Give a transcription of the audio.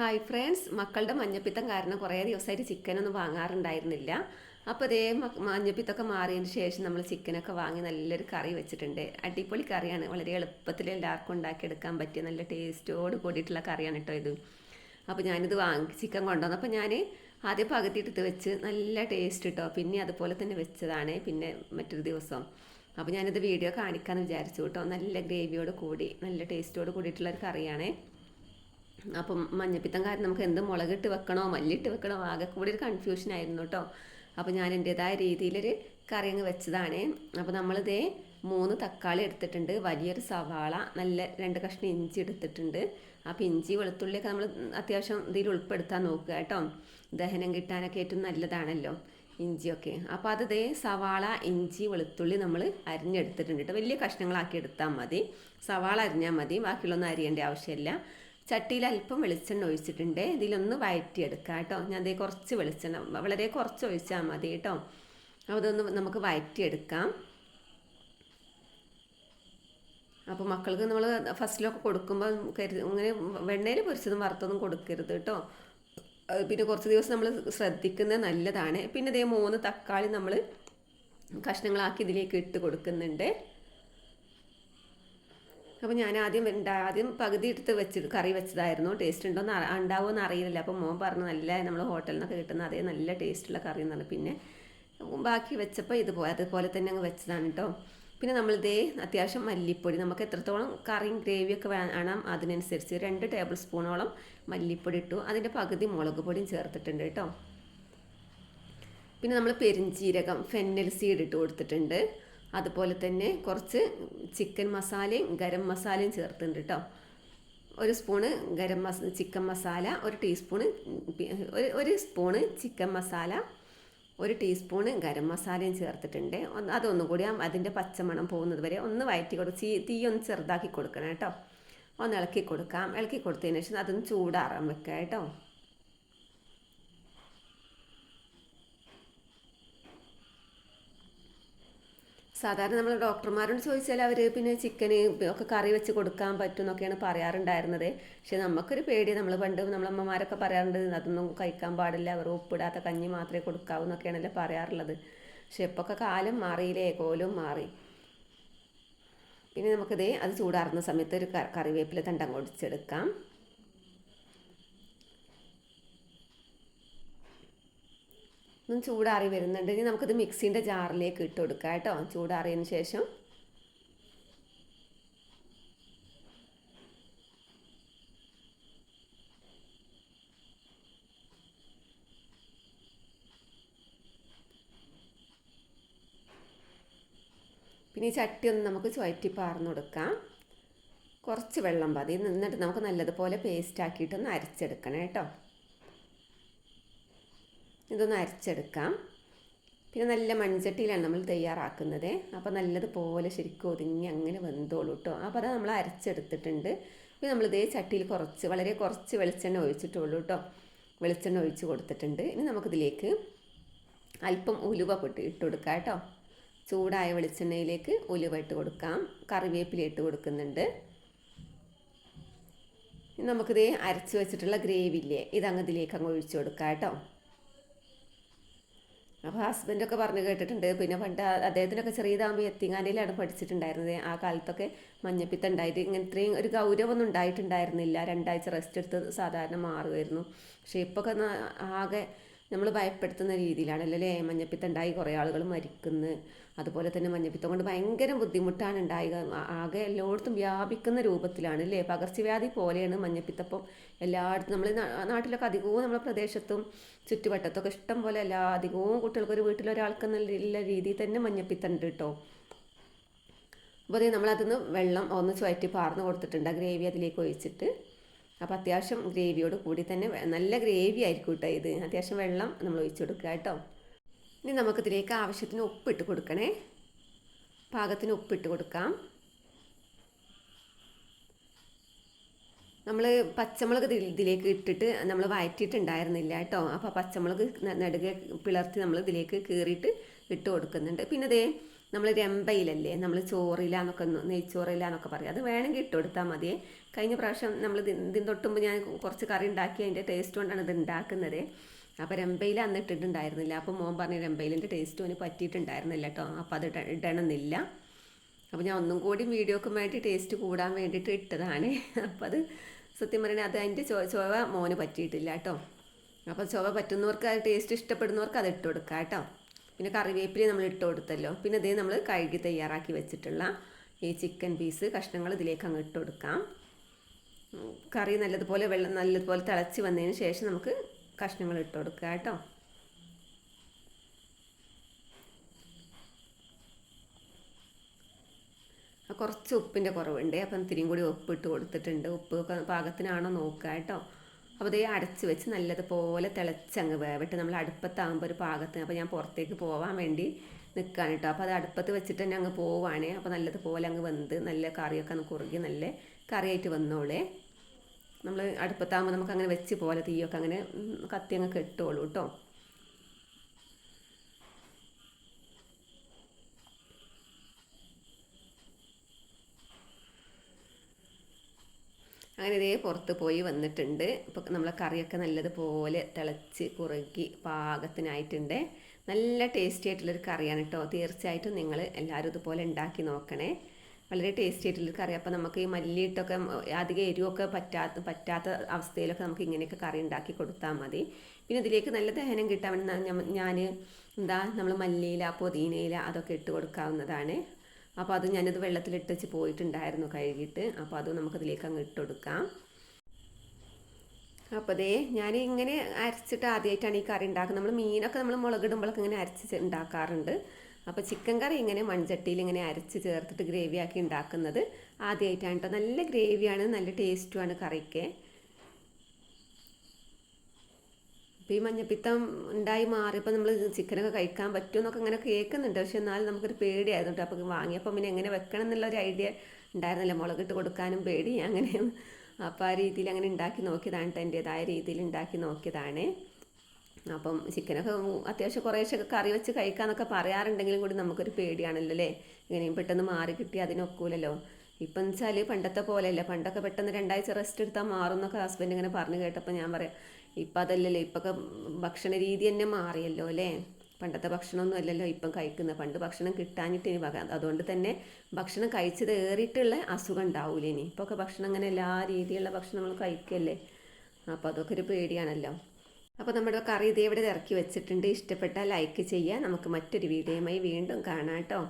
Hi friends മക്കളുടെ മഞ്ഞപ്പിത്തം കാരണം കുറേ ദിവസമായിട്ട് ചിക്കനൊന്നും വാങ്ങാറുണ്ടായിരുന്നില്ല. അപ്പോൾ അതേ മഞ്ഞപ്പിത്തൊക്കെ മാറിയതിന് ശേഷം നമ്മൾ ചിക്കനൊക്കെ വാങ്ങി നല്ലൊരു കറി വെച്ചിട്ടുണ്ട്. അടിപൊളി കറിയാണ്. വളരെ എളുപ്പത്തിൽ എല്ലാവർക്കും ഉണ്ടാക്കിയെടുക്കാൻ പറ്റിയ നല്ല ടേസ്റ്റോട് കൂടിയിട്ടുള്ള കറിയാണ് കേട്ടോ ഇത്. അപ്പോൾ ഞാനിത് വാങ്ങി ചിക്കൻ കൊണ്ടുവന്നപ്പോൾ ഞാൻ ആദ്യം പകുതിയിട്ടെടുത്ത് വെച്ച് നല്ല ടേസ്റ്റ് കിട്ടോ. പിന്നെ അതുപോലെ തന്നെ വെച്ചതാണ്. പിന്നെ മറ്റൊരു ദിവസം. അപ്പോൾ ഞാനിത് വീഡിയോ കാണിക്കാമെന്ന് വിചാരിച്ചു കേട്ടോ. നല്ല ഗ്രേവിയോട് കൂടി നല്ല ടേസ്റ്റോട് കൂടിയിട്ടുള്ള ഒരു കറിയാണേ. അപ്പം മഞ്ഞപ്പിത്തം കാരണം നമുക്ക് എന്ത് മുളകിട്ട് വെക്കണോ മല്ലിട്ട് വെക്കണോ ആകെ കൂടി ഒരു കൺഫ്യൂഷൻ ആയിരുന്നു കേട്ടോ അപ്പോൾ ഞാൻ എന്റെതായ രീതിയിലൊരു കറി അങ്ങ് വെച്ചതാണ്. അപ്പോൾ നമ്മളിതേ മൂന്ന് തക്കാളി എടുത്തിട്ടുണ്ട്. വലിയൊരു സവാള നല്ല രണ്ട് കഷ്ണം ഇഞ്ചി എടുത്തിട്ടുണ്ട്. അപ്പോൾ ഇഞ്ചി വെളുത്തുള്ളിയൊക്കെ നമ്മൾ അത്യാവശ്യം ഇതിൽ ഉൾപ്പെടുത്താൻ നോക്കുക കേട്ടോ ദഹനം കിട്ടാനൊക്കെ ഏറ്റവും നല്ലതാണല്ലോ ഇഞ്ചിയൊക്കെ. അപ്പോൾ അത് ഇതേ സവാള ഇഞ്ചി വെളുത്തുള്ളി നമ്മൾ അരിഞ്ഞെടുത്തിട്ടുണ്ട് കേട്ടോ വലിയ കഷ്ണങ്ങളാക്കി എടുത്താൽ മതി. സവാള അരിഞ്ഞാൽ മതി. ബാക്കിയുള്ളൊന്നും അരിയേണ്ട ആവശ്യമില്ല. ചട്ടിയിൽ അല്പം വെളിച്ചെണ്ണ ഒഴിച്ചിട്ടുണ്ട്. ഇതിലൊന്ന് വഴറ്റിയെടുക്കാം കേട്ടോ. ഞാൻ അതേ കുറച്ച് വെളിച്ചെണ്ണ വളരെ കുറച്ച് ഒഴിച്ചാൽ മതി കേട്ടോ. അതൊന്ന് നമുക്ക് വഴറ്റിയെടുക്കാം അപ്പോൾ മക്കൾക്ക് നമ്മൾ ഫസ്റ്റിലൊക്കെ കൊടുക്കുമ്പോൾ കരുതി ഇങ്ങനെ വെണ്ണയിൽ പൊരിച്ചതും വറുത്തതും കൊടുക്കരുത് കേട്ടോ. പിന്നെ കുറച്ച് ദിവസം നമ്മൾ ശ്രദ്ധിക്കുന്നത് നല്ലതാണ്. പിന്നെ ഇതേ മൂന്ന് തക്കാളി നമ്മൾ കഷ്ണങ്ങളാക്കി ഇതിലേക്ക് ഇട്ട് കൊടുക്കുന്നുണ്ട്. അപ്പോൾ ഞാൻ ആദ്യം ആദ്യം പകുതി എടുത്ത് വെച്ച് കറി വെച്ചതായിരുന്നു. ടേസ്റ്റ് ഉണ്ടോ എന്ന് ഉണ്ടാവുമെന്ന് അറിയില്ല. അപ്പോൾ മോൻ പറഞ്ഞു നല്ല നമ്മൾ ഹോട്ടലിൽ നിന്നൊക്കെ കിട്ടുന്ന അതേ നല്ല ടേസ്റ്റുള്ള കറി എന്നാണ്. പിന്നെ ബാക്കി വെച്ചപ്പോൾ ഇതുപോലെ അതുപോലെ തന്നെ അങ്ങ് വെച്ചതാണ് കേട്ടോ പിന്നെ നമ്മളിതേ അത്യാവശ്യം മല്ലിപ്പൊടി നമുക്ക് എത്രത്തോളം കറിയും ഗ്രേവിയൊക്കെ വേണം അതിനനുസരിച്ച് രണ്ട് ടേബിൾ സ്പൂണോളം മല്ലിപ്പൊടി ഇട്ടു. അതിന്റെ പകുതി മുളക് പൊടിയും ചേർത്തിട്ടുണ്ട് കേട്ടോ പിന്നെ നമ്മൾ പെരിഞ്ചീരകം ഫെന്നൽ സീഡ് ഇട്ട് കൊടുത്തിട്ടുണ്ട്. അതുപോലെ തന്നെ കുറച്ച് ചിക്കൻ മസാലയും ഗരം മസാലയും ചേർത്തിട്ടുണ്ട് കേട്ടോ. ഒരു സ്പൂണ് ഗരം മസ ചിക്കൻ മസാല ഒരു ടീസ്പൂണ് ഒരു ഒരു സ്പൂണ് ചിക്കൻ മസാല ഒരു ടീസ്പൂണ് ഗരം മസാലയും ചേർത്തിട്ടുണ്ട്. അതൊന്നും കൂടി അതിന്റെ പച്ചമണം പോകുന്നത് വരെ ഒന്ന് വയറ്റി കൊടുക്കും തീ തീ ഒന്ന് ചെറുതാക്കി കൊടുക്കണം കേട്ടോ. ഒന്ന് ഇളക്കി കൊടുക്കാം. ഇളക്കി കൊടുത്തതിന് ശേഷം അതൊന്ന് ചൂടാറാൻ വെക്കാം കേട്ടോ. സാധാരണ നമ്മൾ ഡോക്ടർമാരോട് ചോദിച്ചാൽ അവർ പിന്നെ ചിക്കന് ഒക്കെ കറി വെച്ച് കൊടുക്കാൻ പറ്റും എന്നൊക്കെയാണ് പറയാറുണ്ടായിരുന്നത്. പക്ഷെ നമുക്കൊരു പേടി നമ്മൾ പണ്ട് നമ്മളമ്മമാരൊക്കെ പറയാറുണ്ട് അതൊന്നും കഴിക്കാൻ പാടില്ല. അവർ ഉപ്പിടാത്ത കഞ്ഞി മാത്രമേ കൊടുക്കാവൂ എന്നൊക്കെയാണല്ലോ പറയാറുള്ളത്. പക്ഷെ ഇപ്പൊക്കെ കാലം മാറിയില്ലേ? കോലും മാറി. പിന്നെ നമുക്കിതേ അത് ചൂടാറുന്ന സമയത്ത് ഒരു കറിവേപ്പില തണ്ടം കൊടിച്ചെടുക്കാം ഒന്ന് ചൂടാറി വരുന്നുണ്ട് ഇനി നമുക്കിത് മിക്സിന്റെ ജാറിലേക്ക് ഇട്ട് കൊടുക്കാം കേട്ടോ. ചൂടാറിയതിന് ശേഷം. പിന്നെ ഈ ചട്ടി ഒന്ന് നമുക്ക് ചുവറ്റി പാർന്നു കൊടുക്കാം. കുറച്ച് വെള്ളം മതി. എന്നിട്ട് നമുക്ക് നല്ലതുപോലെ പേസ്റ്റ് ആക്കിയിട്ടൊന്ന് അരച്ചെടുക്കണം കേട്ടോ. ഇതൊന്ന് അരച്ചെടുക്കാം. പിന്നെ നല്ല മൺചട്ടിയിലാണ് നമ്മൾ തയ്യാറാക്കുന്നത്. അപ്പോൾ നല്ലതുപോലെ ശരിക്കും ഒതുങ്ങി അങ്ങനെ വെന്തോളൂ കേട്ടോ അപ്പോൾ അത് നമ്മൾ അരച്ചെടുത്തിട്ടുണ്ട്. പിന്നെ നമ്മൾ ഇതേ ചട്ടിയിൽ കുറച്ച് വളരെ കുറച്ച് വെളിച്ചെണ്ണ ഒഴിച്ചിട്ടുള്ളൂ കേട്ടോ വെളിച്ചെണ്ണ ഒഴിച്ച് കൊടുത്തിട്ടുണ്ട്. ഇനി നമുക്കിതിലേക്ക് അല്പം ഉലുവ പൊട്ടി ഇട്ട് കൊടുക്കാം കേട്ടോ ചൂടായ വെളിച്ചെണ്ണയിലേക്ക് ഉലുവ ഇട്ട് കൊടുക്കാം. കറിവേപ്പില ഇട്ട് കൊടുക്കുന്നുണ്ട്. നമുക്കിത് അരച്ച് വെച്ചിട്ടുള്ള ഗ്രേവി ഇല്ലേ ഇതങ്ങ് ഇതിലേക്ക് അങ്ങ് ഒഴിച്ചു കൊടുക്കാം കേട്ടോ അപ്പോൾ ഹസ്ബൻഡൊക്കെ പറഞ്ഞു കേട്ടിട്ടുണ്ട്. പിന്നെ പണ്ട് അദ്ദേഹത്തിനൊക്കെ ചെറിയതാകുമ്പോൾ എത്തിങ്ങാനയിലാണ് പഠിച്ചിട്ടുണ്ടായിരുന്നത്. ആ കാലത്തൊക്കെ മഞ്ഞപ്പിത്തം ഉണ്ടായിട്ട് ഇങ്ങനെ ഇത്രയും ഒരു ഗൗരവമൊന്നും ഉണ്ടായിട്ടുണ്ടായിരുന്നില്ല. രണ്ടാഴ്ച റെസ്റ്റ് എടുത്ത് സാധാരണ മാറുമായിരുന്നു പക്ഷേ ഇപ്പൊക്കെ ആകെ നമ്മൾ ഭയപ്പെടുത്തുന്ന രീതിയിലാണ് അല്ലേ മഞ്ഞപ്പിത്തം ഉണ്ടായി കുറേ ആളുകൾ മരിക്കുന്നു. അതുപോലെ തന്നെ മഞ്ഞപ്പിത്തം കൊണ്ട് ഭയങ്കര ബുദ്ധിമുട്ടാണ് ഉണ്ടായത്. ആകെ എല്ലായിടത്തും വ്യാപിക്കുന്ന രൂപത്തിലാണ് അല്ലേ പകർച്ചവ്യാധി പോലെയാണ് മഞ്ഞപ്പിത്തപ്പം എല്ലായിടത്തും. നമ്മൾ നാട്ടിലൊക്കെ അധികവും നമ്മുടെ പ്രദേശത്തും ചുറ്റുവട്ടത്തൊക്കെ ഇഷ്ടം പോലെ എല്ലാ അധികവും കുട്ടികൾക്ക് ഒരു വീട്ടിലൊരാൾക്ക് നല്ല രീതിയിൽ തന്നെ മഞ്ഞപ്പിത്തം ഉണ്ട് കേട്ടോ അപ്പോൾ അതേ നമ്മളതിന്ന് വെള്ളം ഒന്ന് ചുവറ്റി പാർന്ന് കൊടുത്തിട്ടുണ്ട്. ആ ഗ്രേവി അതിലേക്ക് ഒഴിച്ചിട്ട് അപ്പോൾ അത്യാവശ്യം ഗ്രേവിയോട് കൂടി തന്നെ നല്ല ഗ്രേവി ആയിരിക്കും കേട്ടോ ഇത്. അത്യാവശ്യം വെള്ളം നമ്മൾ ഒഴിച്ചു കൊടുക്കുക കേട്ടോ ഇനി നമുക്കിതിലേക്ക് ആവശ്യത്തിന് ഉപ്പിട്ട് കൊടുക്കണേ. പാകത്തിന് ഉപ്പിട്ട് കൊടുക്കാം. നമ്മൾ പച്ചമുളക് ഇതിലേക്ക് ഇട്ടിട്ട് നമ്മൾ വയറ്റിയിട്ടുണ്ടായിരുന്നില്ല കേട്ടോ അപ്പോൾ പച്ചമുളക് നടുകെ പിളർത്തി നമ്മൾ ഇതിലേക്ക് കീറിയിട്ട് ഇട്ട് കൊടുക്കുന്നുണ്ട്. പിന്നെ അതേ നമ്മൾ രമ്പയിലല്ലേ? നമ്മൾ ചോറില്ല എന്നൊക്കെ നെയ്ച്ചോറില്ല എന്നൊക്കെ പറയും. അത് വേണമെങ്കിൽ ഇട്ട് കൊടുത്താൽ മതിയേ കഴിഞ്ഞ പ്രാവശ്യം നമ്മൾ ഇതിന് തൊട്ടുമ്പോൾ ഞാൻ കുറച്ച് കറി ഉണ്ടാക്കി അതിന്റെ ടേസ്റ്റ് കൊണ്ടാണ് ഇത് ഉണ്ടാക്കുന്നത്. അപ്പോൾ രമ്പയിൽ അന്ന് ഇട്ടിട്ടുണ്ടായിരുന്നില്ല. അപ്പോൾ മോൻ പറഞ്ഞു രമ്പയിലിന്റെ ടേസ്റ്റ് അവന് പറ്റിയിട്ടുണ്ടായിരുന്നില്ല കേട്ടോ അപ്പോൾ അത് ഇട- ഇടണമെന്നില്ല. അപ്പോൾ ഞാൻ ഒന്നും കൂടി വീഡിയോക്കും വേണ്ടി ടേസ്റ്റ് കൂടാൻ വേണ്ടിയിട്ട് ഇട്ടതാണ്. അപ്പോൾ അത് സത്യം പറഞ്ഞാൽ അത് അതിന്റെ ചൊ ചൊവ മോന് പറ്റിയിട്ടില്ല കേട്ടോ അപ്പോൾ ചൊവ പറ്റുന്നവർക്ക് അത് ടേസ്റ്റ് ഇഷ്ടപ്പെടുന്നവർക്ക് അത് ഇട്ട് കൊടുക്കാം കേട്ടോ പിന്നെ കറിവേപ്പില നമ്മൾ ഇട്ട് കൊടുത്തല്ലോ. പിന്നെ ഇതേ നമ്മൾ കഴുകി തയ്യാറാക്കി വെച്ചിട്ടുള്ള ഈ ചിക്കൻ പീസ് കഷ്ണങ്ങൾ ഇതിലേക്ക് അങ്ങ് ഇട്ട് കൊടുക്കാം. കറി നല്ലതുപോലെ വെള്ളം നല്ലതുപോലെ തിളച്ച് വന്നതിന് ശേഷം നമുക്ക് കഷ്ണങ്ങൾ ഇട്ട് കൊടുക്കുക കേട്ടോ. കുറച്ച് ഉപ്പിന്റെ കുറവുണ്ട്. അപ്പം ഇത്തിരിയും കൂടി ഉപ്പ് ഇട്ട് കൊടുത്തിട്ടുണ്ട്. ഉപ്പ് പാകത്തിനാണോ നോക്കുക കേട്ടോ. അപ്പോൾ ഇത് അടച്ച് വെച്ച് നല്ലതുപോലെ തിളച്ചങ്ങ് വേവിട്ട് നമ്മൾ അടുപ്പത്താകുമ്പോൾ ഒരു പാകത്തിന് അപ്പോൾ ഞാൻ പുറത്തേക്ക് പോകാൻ വേണ്ടി നിൽക്കുകയാണ് കേട്ടോ അപ്പോൾ അത് അടുപ്പത്ത് വെച്ചിട്ട് തന്നെ അങ്ങ് പോവാണ്. അപ്പോൾ നല്ലതുപോലെ അങ്ങ് വെന്ത് നല്ല കറിയൊക്കെ അങ്ങ് കുറുകി നല്ല കറിയായിട്ട് വന്നോളേ. നമ്മൾ അടുപ്പത്താകുമ്പോൾ നമുക്ക് അങ്ങനെ വെച്ച് പോലെ തീയൊക്കെ അങ്ങനെ കത്തി അങ്ങ് കെട്ടുള്ളൂ കേട്ടോ അങ്ങനെ ഇതേ പുറത്ത് പോയി വന്നിട്ടുണ്ട്. ഇപ്പോൾ നമ്മളെ കറിയൊക്കെ നല്ലതുപോലെ തിളച്ച് കുറുകി പാകത്തിനായിട്ടുണ്ട്. നല്ല ടേസ്റ്റി ആയിട്ടുള്ളൊരു കറിയാണ് കേട്ടോ തീർച്ചയായിട്ടും നിങ്ങൾ എല്ലാവരും ഇതുപോലെ ഉണ്ടാക്കി നോക്കണേ. വളരെ ടേസ്റ്റി ആയിട്ടുള്ളൊരു കറി. അപ്പോൾ നമുക്ക് ഈ മല്ലിയിട്ടൊക്കെ അധികം എരിവൊക്കെ പറ്റാത്ത പറ്റാത്ത അവസ്ഥയിലൊക്കെ നമുക്ക് ഇങ്ങനെയൊക്കെ കറി ഉണ്ടാക്കി കൊടുത്താൽ മതി. പിന്നെ ഇതിലേക്ക് നല്ല ദഹനം കിട്ടാൻ വേണ്ടി ഞാൻ എന്താ നമ്മൾ മല്ലിയില പുതിനയില അതൊക്കെ ഇട്ട് കൊടുക്കാവുന്നതാണ്. അപ്പോൾ അത് ഞാനത് വെള്ളത്തിലിട്ട് വെച്ച് പോയിട്ടുണ്ടായിരുന്നു കഴുകിയിട്ട്. അപ്പോൾ അത് നമുക്കതിലേക്ക് അങ്ങ് ഇട്ട് കൊടുക്കാം അപ്പോൾ അതേ ഞാൻ ഇങ്ങനെ അരച്ചിട്ട് ആദ്യമായിട്ടാണ് ഈ കറി ഉണ്ടാക്കുന്നത്. നമ്മൾ മീനൊക്കെ നമ്മൾ മുളകിടുമ്പോഴൊക്കെ ഇങ്ങനെ അരച്ച് ഉണ്ടാക്കാറുണ്ട്. അപ്പോൾ ചിക്കൻ കറി ഇങ്ങനെ മൺചട്ടിയിൽ ഇങ്ങനെ അരച്ച് ചേർത്തിട്ട് ഗ്രേവിയാക്കി ഉണ്ടാക്കുന്നത് ആദ്യമായിട്ടാണ് കേട്ടോ നല്ല ഗ്രേവിയാണ് നല്ല ടേസ്റ്റുമാണ് കറിക്ക്. ഇപ്പോൾ ഈ മഞ്ഞപ്പിത്തം ഉണ്ടായി മാറിയപ്പോൾ നമ്മൾ ചിക്കനൊക്കെ കഴിക്കാൻ പറ്റുമെന്നൊക്കെ അങ്ങനെ കേൾക്കുന്നുണ്ട് പക്ഷെ എന്നാലും നമുക്കൊരു പേടിയായിരുന്നു കേട്ടോ അപ്പോൾ വാങ്ങിയപ്പോൾ പിന്നെ എങ്ങനെ വെക്കണം എന്നുള്ള ഒരു ഐഡിയ ഉണ്ടായിരുന്നില്ല. മുളകിട്ട് കൊടുക്കാനും പേടി. അങ്ങനെ അപ്പോൾ ആ രീതിയിൽ അങ്ങനെ ഉണ്ടാക്കി നോക്കിയതാണ്. കേട്ടോ എന്റേതായ രീതിയിൽ ഉണ്ടാക്കി നോക്കിയതാണ്. അപ്പം ചിക്കനൊക്കെ അത്യാവശ്യം കുറേശ്ശൊക്കെ കറി വെച്ച് കഴിക്കാമെന്നൊക്കെ പറയാറുണ്ടെങ്കിലും കൂടി നമുക്കൊരു പേടിയാണല്ലോ അല്ലേ ഇങ്ങനെയും പെട്ടെന്ന് മാറി കിട്ടി അതിനൊക്കൂലല്ലോ. ഇപ്പം വെച്ചാൽ പണ്ടത്തെ പോലെയല്ല. പണ്ടൊക്കെ പെട്ടെന്ന് രണ്ടാഴ്ച റെസ്റ്റ് എടുത്താൽ മാറും എന്നൊക്കെ ഹസ്ബൻഡ് ഇങ്ങനെ പറഞ്ഞു കേട്ടപ്പോൾ ഞാൻ പറയാം ഇപ്പം അതല്ലല്ലോ ഇപ്പൊക്കെ ഭക്ഷണ രീതി തന്നെ മാറിയല്ലോ അല്ലേ? പണ്ടത്തെ ഭക്ഷണമൊന്നും അല്ലല്ലോ ഇപ്പം കഴിക്കുന്നത്. പണ്ട് ഭക്ഷണം കിട്ടാഞ്ഞിട്ട് ഇനി അതുകൊണ്ട് തന്നെ ഭക്ഷണം കഴിച്ചത് ഏറിയിട്ടുള്ള അസുഖം ഉണ്ടാവില്ല ഇനി. ഇപ്പോൾ ഒക്കെ ഭക്ഷണം അങ്ങനെ എല്ലാ രീതിയിലുള്ള ഭക്ഷണങ്ങളും കഴിക്കല്ലേ? അപ്പോൾ അതൊക്കെ ഒരു പേടിയാണല്ലോ. അപ്പോൾ നമ്മുടെ കറി ഇതേ ഇവിടെ ഇറക്കി വെച്ചിട്ടുണ്ട്. ഇഷ്ടപ്പെട്ടാൽ ലൈക്ക് ചെയ്യുക. നമുക്ക് മറ്റൊരു വീഡിയോയുമായി വീണ്ടും കാണാം കേട്ടോ.